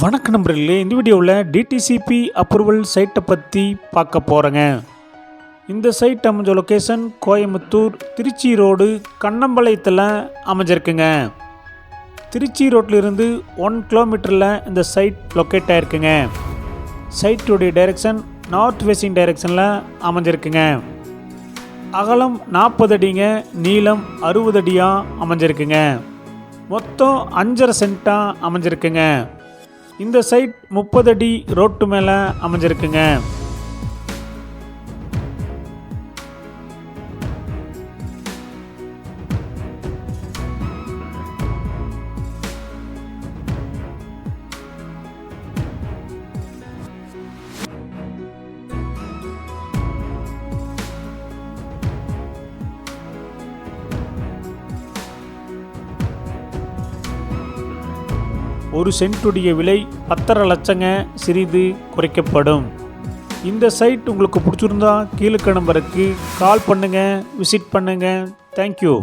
வணக்க நண்பர்களே இந்த வீடியோவில் டிடிசிபி அப்ரூவல் சைட்டை பற்றி பார்க்க போகிறேங்க இந்த சைட் அமைஞ்ச லொக்கேஷன் கோயம்புத்தூர் திருச்சி ரோடு கண்ணம்பாளையத்தில் அமைஞ்சிருக்குங்க. திருச்சி ரோட்டிலிருந்து ஒன் கிலோமீட்டரில் இந்த சைட் லொக்கேட் ஆயிருக்குங்க. சைட்டுடைய டைரெக்ஷன் நார்த் வெஸ்டிங் டைரெக்ஷனில் அமைஞ்சிருக்குங்க. அகலம் நாற்பது அடிங்க நீளம் அறுபது அடியாக அமைஞ்சிருக்குங்க. மொத்தம் அஞ்சரை சென்ட்டாக அமைஞ்சிருக்குங்க. இந்த சைட் முப்பது அடி ரோட்டு மேலே அமைஞ்சிருக்குங்க. ஒரு சென்ட்டுடைய விலை பத்தரை லட்சங்க சிறிது குறைக்கப்படும். இந்த சைட் உங்களுக்கு பிடிச்சிருந்தா கீழே நம்பருக்கு கால் பண்ணுங்கள் விசிட் பண்ணுங்கள் தேங்க்யூ